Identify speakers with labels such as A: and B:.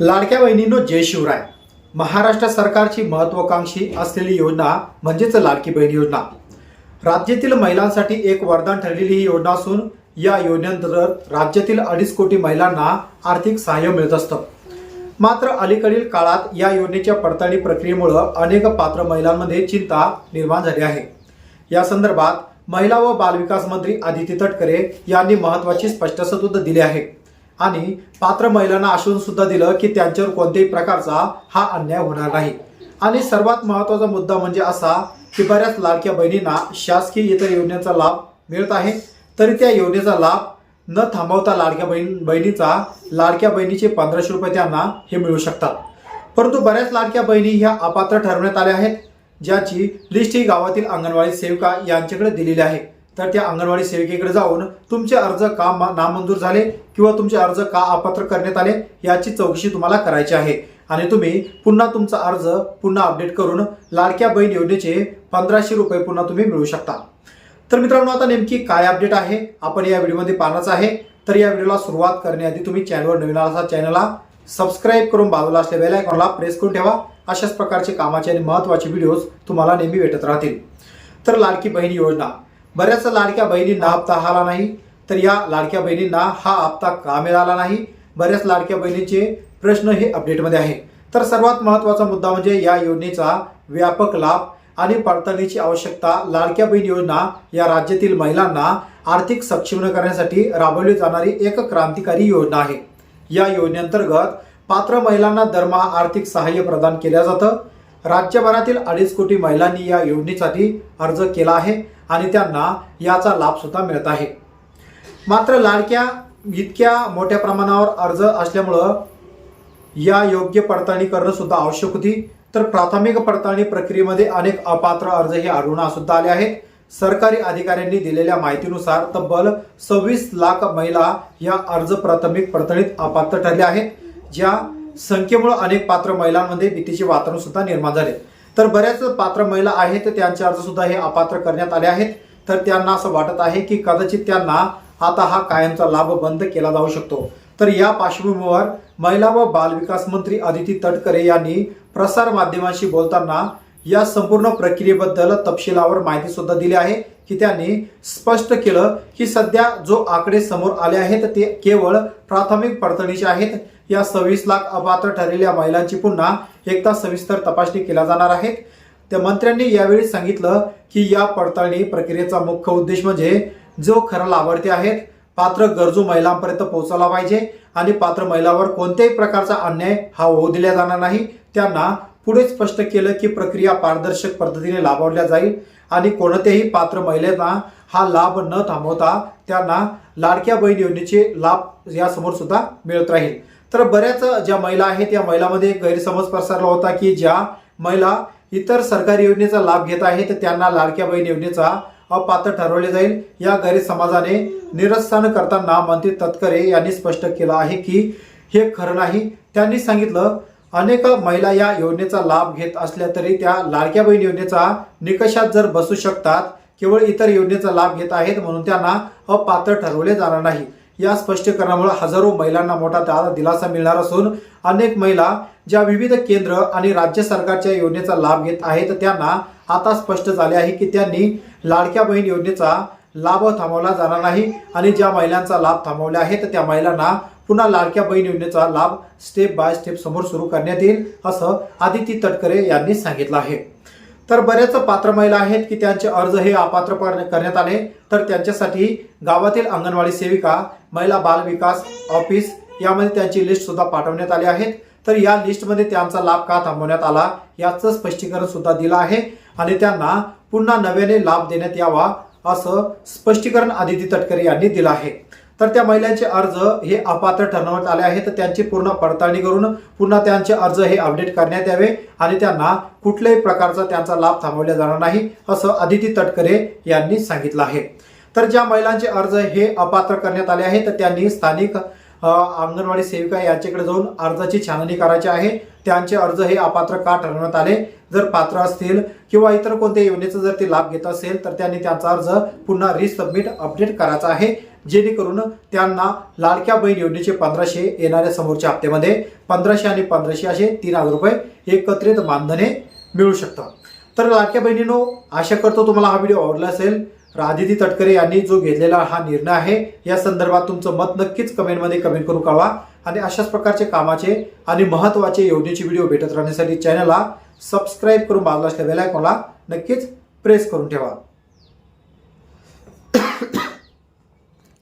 A: लाडक्या बहिणींनो जय शिवराय. महाराष्ट्र सरकारची महत्वाकांक्षी असलेली योजना म्हणजेच लाडकी बहीण योजना. राज्यातील महिलांसाठी एक वरदान ठरलेली ही योजना असून या योजनेअंतर्गत राज्यातील अडीच कोटी महिलांना आर्थिक सहाय्य मिळत असतं. मात्र अलीकडील काळात या योजनेच्या पडताळणी प्रक्रियेमुळं अनेक पात्र महिलांमध्ये चिंता निर्माण झाली आहे. या संदर्भात महिला व बालविकास मंत्री आदिती तटकरे यांनी महत्वाची स्पष्टसूत्र दिली आहे. आणि पात्र महिलांना आश्वासन सुद्धा दिलं की त्यांच्यावर कोणत्याही प्रकारचा हा अन्याय होणार नाही. आणि सर्वात महत्त्वाचा मुद्दा म्हणजे असा की बऱ्याच लाडक्या बहिणींना शासकीय इतर योजनेचा लाभ मिळत आहे. तरी त्या योजनेचा लाभ न थांबवता लाडक्या बहीण बहिणीचा लाडक्या बहिणीचे पंधराशे रुपये त्यांना हे मिळू शकतात. परंतु बऱ्याच लाडक्या बहिणी ह्या अपात्र ठरवण्यात आल्या आहेत ज्याची लिस्ट ही गावातील अंगणवाडी सेविका यांच्याकडे दिलेली आहे. तर त्या अंगणवाडी सेविकेकडे जाऊन तुमचे अर्ज का मा- नामंजूर झाले किंवा तुमचे अर्ज का अपात्र करण्यात आले याची चौकशी तुम्हाला करायची आहे. आणि तुम्ही पुन्हा तुमचा अर्ज पुन्हा अपडेट करून लाडक्या बहीण योजनेचे पंधराशे रुपये पुन्हा तुम्ही मिळू शकता. तर मित्रांनो आता नेमकी काय अपडेट आहे आपण या व्हिडिओमध्ये पाहणारच आहे. तर या व्हिडिओला सुरुवात करण्याआधी तुम्ही चॅनलवर नवीन असा चॅनलला सबस्क्राईब करून बाजूला असलेल्या बेल आयकॉनला प्रेस करून ठेवा. अशाच प्रकारचे कामाचे आणि महत्त्वाचे व्हिडिओज तुम्हाला नेहमी भेटत राहतील. तर लाडकी बहीण योजना. बऱ्याच लाडक्या बहिणींना हप्ता आला नाही. तर या लाडक्या बहिणींना हा हप्ता का मिळाला नाही? बऱ्याच लाडक्या बहिणींचे प्रश्न हे अपडेटमध्ये आहे. तर सर्वात महत्त्वाचा मुद्दा म्हणजे या योजनेचा व्यापक लाभ आणि पडताळणीची आवश्यकता लाडक्या बहीण योजना या राज्यातील महिलांना आर्थिक सक्षम करण्यासाठी राबवली जाणारी एक क्रांतिकारी योजना आहे. या योजनेअंतर्गत पात्र महिलांना दरमहा आर्थिक सहाय्य प्रदान केलं जातं. राज्यभरातील अडीच कोटी महिलांनी या योजनेसाठी अर्ज केला आहे आणि त्यांना याचा लाभ सुद्धा मिळत आहे. मात्र लाडक्या इतक्या मोठ्या प्रमाणावर अर्ज असल्यामुळं या योग्य पडताळणी करणं सुद्धा आवश्यक होती. तर प्राथमिक पडताळणी प्रक्रियेमध्ये अनेक अपात्र अर्ज हे आढळून सुद्धा आले आहेत. सरकारी अधिकाऱ्यांनी दिलेल्या माहितीनुसार तब्बल सव्वीस लाख महिला या अर्ज प्राथमिक पडताळणीत अपात्र ठरल्या आहेत ज्या संख्येमुळे अनेक पात्र महिलांमध्ये भीतीचे वातावरण सुद्धा निर्माण झाले. तर बऱ्याच पात्र महिला आहेत त्यांचे अर्ज सुद्धा हे अपात्र करण्यात आले आहेत. तर त्यांना असं वाटत आहे की कदाचित त्यांना आता हा कायमचा लाभ बंद केला जाऊ शकतो. तर या पार्श्वभूमीवर महिला व बालविकास मंत्री आदिती तटकरे यांनी प्रसार माध्यमांशी बोलताना या संपूर्ण प्रक्रियेबद्दल तपशिलावर माहिती सुद्धा दिली आहे. की त्यांनी स्पष्ट केलं की सध्या जो आकडे समोर आले आहेत ते केवळ प्राथमिक पडतणीचे आहेत. या सव्वीस लाख अपात्र ठरलेल्या महिलांची पुन्हा एकदा सविस्तर तपासणी केल्या जाणार आहेत. त्या मंत्र्यांनी यावेळी सांगितलं की या पडताळणी प्रक्रियेचा मुख्य उद्देश म्हणजे जो खरं लाभार्थी आहेत पात्र गरजू महिलांपर्यंत पोहोचवला पाहिजे आणि पात्र महिलावर कोणत्याही प्रकारचा अन्याय हा होऊ दिला जाणार नाही. त्यांना पुढे स्पष्ट केलं की प्रक्रिया पारदर्शक पद्धतीने लाभवल्या जाईल. आणि कोणत्याही पात्र महिलेला हा लाभ न थांबवता त्यांना लाडक्या बहीण योजनेचे लाभ यासमोर सुद्धा मिळत राहील. तर बऱ्याच ज्या महिला आहेत या महिलांमध्ये गैरसमज पसरला होता की ज्या महिला इतर सरकारी योजनेचा लाभ घेत आहेत त्यांना लाडक्या बहीण योजनेचा अपात्र ठरवले जाईल. या गैरसमाजाने निरस्थान करताना मंत्री तत्करे यांनी स्पष्ट केलं आहे की हे खरं नाही. त्यांनी सांगितलं अनेक महिला या योजनेचा लाभ घेत असल्या तरी त्या लाडक्या बहीण योजनेचा निकषात जर बसू शकतात केवळ इतर योजनेचा लाभ घेत आहेत म्हणून त्यांना अपात्र ठरवले जाणार नाही. या स्पष्टीकरणामुळे हजारो महिलांना मोठा त्याला दिलासा मिळणार असून अनेक महिला ज्या विविध केंद्र आणि राज्य सरकारच्या योजनेचा लाभ घेत आहेत त्यांना आता स्पष्ट झाले आहे की त्यांनी लाडक्या बहीण योजनेचा लाभ थांबवला जाणार नाही आणि ज्या महिलांचा लाभ थांबवला आहेत त्या महिलांना पुन्हा लाडक्या बहीण योजनेचा लाभ स्टेप बाय स्टेप समोर सुरू करण्यात येईल असं आदिती तटकरे यांनी सांगितलं आहे. तर बरेच पात्र महिला आहेत की त्यांचे अर्ज हे अपात्र करण्यात आले. तर त्यांच्यासाठी गावातील अंगणवाडी सेविका महिला बाल विकास ऑफिस यामध्ये त्यांची लिस्ट सुद्धा पाठवण्यात आली आहेत तर या लिस्टमध्ये त्यांचा लाभ का थांबवण्यात आला याचं स्पष्टीकरण सुद्धा दिलं आहे आणि त्यांना पुन्हा नव्याने लाभ देण्यात यावा असं स्पष्टीकरण आदिती तटकरे यांनी दिलं आहे. तर त्या महिलांचे अर्ज हे अपात्र ठरवण्यात आले आहेत. तर त्यांची पूर्ण पडताळणी करून पुन्हा त्यांचे अर्ज हे अपडेट करण्यात यावे आणि त्यांना कुठल्याही प्रकारचा त्यांचा लाभ थांबवला जाणार नाही असं अदिती तटकरे यांनी सांगितलं आहे. तर ज्या महिलांचे अर्ज हे अपात्र करण्यात आले आहेत तर त्यांनी स्थानिक अंगणवाडी सेविका यांच्याकडे जाऊन अर्जाची छाननी करायची आहे. त्यांचे अर्ज हे अपात्र का ठरवण्यात आले? जर पात्र असतील किंवा इतर कोणत्या योजनेचा जर ते लाभ घेत असेल तर त्यांनी त्यांचा अर्ज पुन्हा रिसबमिट अपडेट करायचा आहे. जेणेकरून त्यांना लाडक्या बहीण योजनेचे पंधराशे येणाऱ्या समोरच्या हप्त्यामध्ये पंधराशे आणि पंधराशे असे तीन हजार रुपये एकत्रित मानधने मिळू शकतात तर लाडक्या बहिणीनो आशा करतो तुम्हाला हा व्हिडिओ आवडला असेल. राधिती तटकरे यांनी जो घेतलेला हा निर्णय आहे या संदर्भात तुमचं मत नक्कीच कमेंटमध्ये कमेंट करून कळवा. आणि अशाच प्रकारचे कामाचे आणि महत्त्वाचे योजनेचे व्हिडिओ भेटत राहण्यासाठी चॅनलला सबस्क्राईब करून बाजूला असलेल्या बेल आयकॉनला नक्कीच प्रेस करून ठेवा.